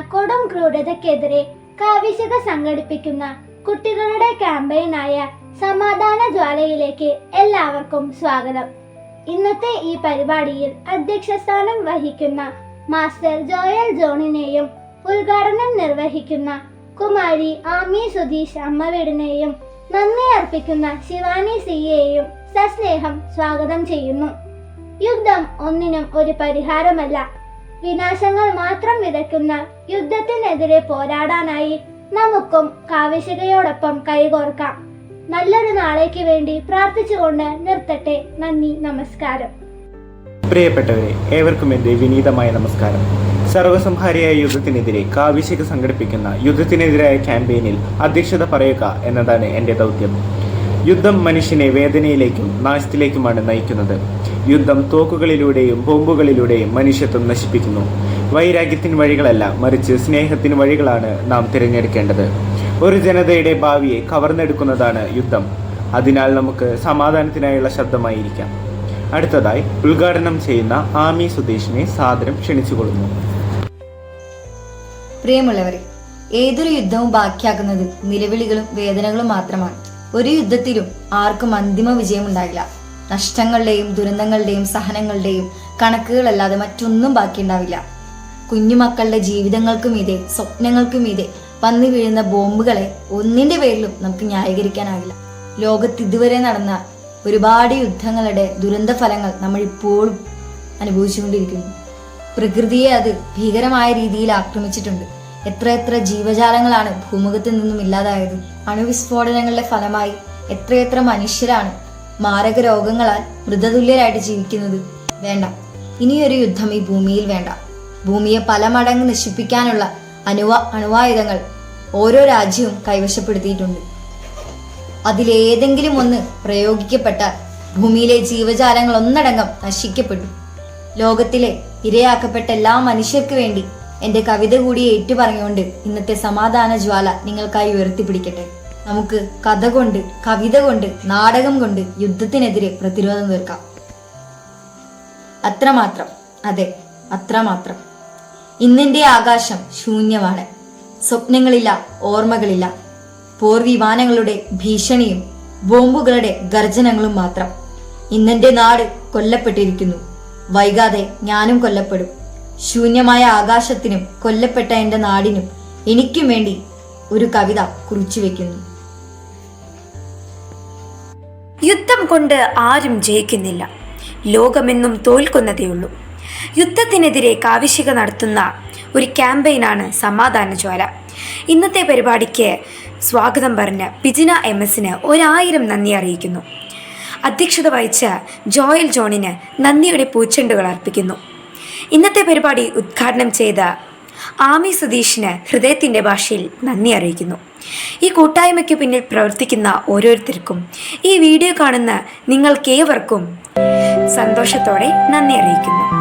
ക്രൂരതയ്ക്കെതിരെ കാവിശക സംഘടിപ്പിക്കുന്ന കുട്ടികളുടെ ക്യാമ്പയിനായ സമാധാന ജ്വാലയിലേക്ക് എല്ലാവർക്കും സ്വാഗതം. ഇന്നത്തെ ഈ പരിപാടിയിൽ അധ്യക്ഷസ്ഥാനം വഹിക്കുന്ന മാസ്റ്റർ ജോയൽ ജോണിനെയും ഉദ്ഘാടനം നിർവഹിക്കുന്ന കുമാരി ആമി സുധീഷ് അമ്മവീടിനെയും നന്ദി അർപ്പിക്കുന്ന ശിവാനി സിയെയും സസ്നേഹം സ്വാഗതം ചെയ്യുന്നു. യുദ്ധം ഒന്നിനും ഒരു പരിഹാരമല്ല വിനാശങ്ങൾ മാത്രം വിതയ്ക്കുന്ന യുദ്ധത്തിനെതിരെ പോരാടാനായി നമുക്കും കാവിശകയോടൊപ്പം കൈകോർക്കാം. നല്ലൊരു നാളേക്ക് വേണ്ടി പ്രാർത്ഥിച്ചുകൊണ്ട് നിർത്തട്ടെ. നന്ദി നമസ്കാരം. പ്രിയപ്പെട്ടവരെ ഏവർക്കും എന്റെ വിനീതമായ നമസ്കാരം. സർവസംഹാരിയായ യുദ്ധത്തിനെതിരെ കാവിശിക സംഘടിപ്പിക്കുന്ന യുദ്ധത്തിനെതിരായ ക്യാമ്പയിനിൽ അധ്യക്ഷത പറയുക എന്നതാണ് എന്റെ ദൗത്യം. യുദ്ധം മനുഷ്യനെ വേദനയിലേക്കും നാശത്തിലേക്കുമാണ് നയിക്കുന്നത്. യുദ്ധം തോക്കുകളിലൂടെയും ബോംബുകളിലൂടെയും മനുഷ്യത്വം നശിപ്പിക്കുന്നു. വൈരാഗ്യത്തിന് വഴികളല്ല മറിച്ച് സ്നേഹത്തിന് വഴികളാണ് നാം തിരഞ്ഞെടുക്കേണ്ടത്. ഒരു ജനതയുടെ ഭാവിയെ കവർന്നെടുക്കുന്നതാണ് യുദ്ധം. അതിനാൽ നമുക്ക് സമാധാനത്തിനായുള്ള ശബ്ദമായിരിക്കാം. അടുത്തതായി ഉദ്ഘാടനം ചെയ്യുന്ന ആമി സുധീഷിനെ സാദരം ക്ഷണിച്ചുകൊള്ളുന്നു. പ്രിയമുള്ളവരെ ഏതൊരു യുദ്ധവും ബാക്കിയാക്കുന്നത് നിലവിളികളും വേദനകളും മാത്രമാണ്. ഒരു യുദ്ധത്തിലും ആർക്കും അന്തിമ വിജയമുണ്ടാകില്ല. നഷ്ടങ്ങളുടെയും ദുരന്തങ്ങളുടെയും സഹനങ്ങളുടെയും കണക്കുകളല്ലാതെ മറ്റൊന്നും ബാക്കിയുണ്ടാവില്ല. കുഞ്ഞുമക്കളുടെ ജീവിതങ്ങൾക്കും സ്വപ്നങ്ങൾക്കുമീതെ സ്വപ്നങ്ങൾക്കും വന്നു വീഴുന്ന ബോംബുകളെ ഒന്നിന്റെ പേരിലും നമുക്ക് ന്യായീകരിക്കാനാവില്ല ലോകത്ത് ഇതുവരെ നടന്ന ഒരുപാട് യുദ്ധങ്ങളുടെ ദുരന്ത ഫലങ്ങൾ നമ്മൾ ഇപ്പോഴും അനുഭവിച്ചുകൊണ്ടിരിക്കുന്നു. പ്രകൃതിയെ അത് ഭീകരമായ രീതിയിൽ ആക്രമിച്ചിട്ടുണ്ട്. എത്ര എത്ര ജീവജാലങ്ങളാണ് ഭൂമുഖത്തിൽ നിന്നും ഇല്ലാതായത്. അണുവിസ്ഫോടനങ്ങളുടെ ഫലമായി എത്രയെത്ര മനുഷ്യരാണ് മാരക രോഗങ്ങളാൽ മൃതതുല്യരായിട്ട് ജീവിക്കുന്നത്. വേണ്ട. ഇനിയൊരു യുദ്ധം ഈ ഭൂമിയിൽ വേണ്ട. ഭൂമിയെ പല മടങ്ങ് നശിപ്പിക്കാനുള്ള അണുവ അണുവായുധങ്ങൾ ഓരോ രാജ്യവും കൈവശപ്പെടുത്തിയിട്ടുണ്ട്. അതിലേതെങ്കിലും ഒന്ന് പ്രയോഗിക്കപ്പെട്ടാൽ ഭൂമിയിലെ ജീവജാലങ്ങൾ ഒന്നടങ്കം നശിക്കപ്പെട്ടു ലോകത്തിലെ ഇരയാക്കപ്പെട്ട എല്ലാ മനുഷ്യർക്ക് വേണ്ടി എന്റെ കവിത കൂടി ഏറ്റു പറഞ്ഞുകൊണ്ട് ഇന്നത്തെ സമാധാന ജ്വാല നിങ്ങൾക്കായി ഉയർത്തിപ്പിടിക്കട്ടെ. നമുക്ക് കഥ കൊണ്ട് കവിത കൊണ്ട് നാടകം കൊണ്ട് യുദ്ധത്തിനെതിരെ പ്രതിരോധം തീർക്കാം. അത്രമാത്രം. അതെ അത്രമാത്രം. ഇന്നിന്റെ ആകാശം ശൂന്യമാണ്. സ്വപ്നങ്ങളില്ല ഓർമ്മകളില്ല. പോർ വിമാനങ്ങളുടെ ഭീഷണിയും ബോംബുകളുടെ ഗർജനങ്ങളും മാത്രം. ഇന്നെന്റെ നാട് കൊല്ലപ്പെട്ടിരിക്കുന്നു. വൈകാതെ ഞാനും കൊല്ലപ്പെടും. ശൂന്യമായ ആകാശത്തിനും കൊല്ലപ്പെട്ട എന്റെ നാടിനും എനിക്കും വേണ്ടി ഒരു കവിത കുറിച്ചു വെക്കുന്നു. യുദ്ധം കൊണ്ട് ആരും ജയിക്കുന്നില്ല. ലോകമെന്നും തോൽക്കുന്നതേയുള്ളൂ. യുദ്ധത്തിനെതിരെ കാവിശിക നടത്തുന്ന ഒരു ക്യാമ്പയിനാണ് സമാധാന ജ്വാല ഇന്നത്തെ പരിപാടിക്ക് സ്വാഗതം പറഞ്ഞ് പിജിന എം എസിന് ഒരായിരം നന്ദി അറിയിക്കുന്നു. അധ്യക്ഷത വഹിച്ച ജോയൽ ജോണിന് നന്ദിയുടെ പൂച്ചെണ്ടുകൾ അർപ്പിക്കുന്നു. ഇന്നത്തെ പരിപാടി ഉദ്ഘാടനം ചെയ്ത ആമി സുധീഷിന് ഹൃദയത്തിന്റെ ഭാഷയിൽ നന്ദി അറിയിക്കുന്നു. ഈ കൂട്ടായ്മയ്ക്ക് പിന്നിൽ പ്രവർത്തിക്കുന്ന ഓരോരുത്തർക്കും ഈ വീഡിയോ കാണുന്ന നിങ്ങൾക്കേവർക്കും സന്തോഷത്തോടെ നന്ദി അറിയിക്കുന്നു.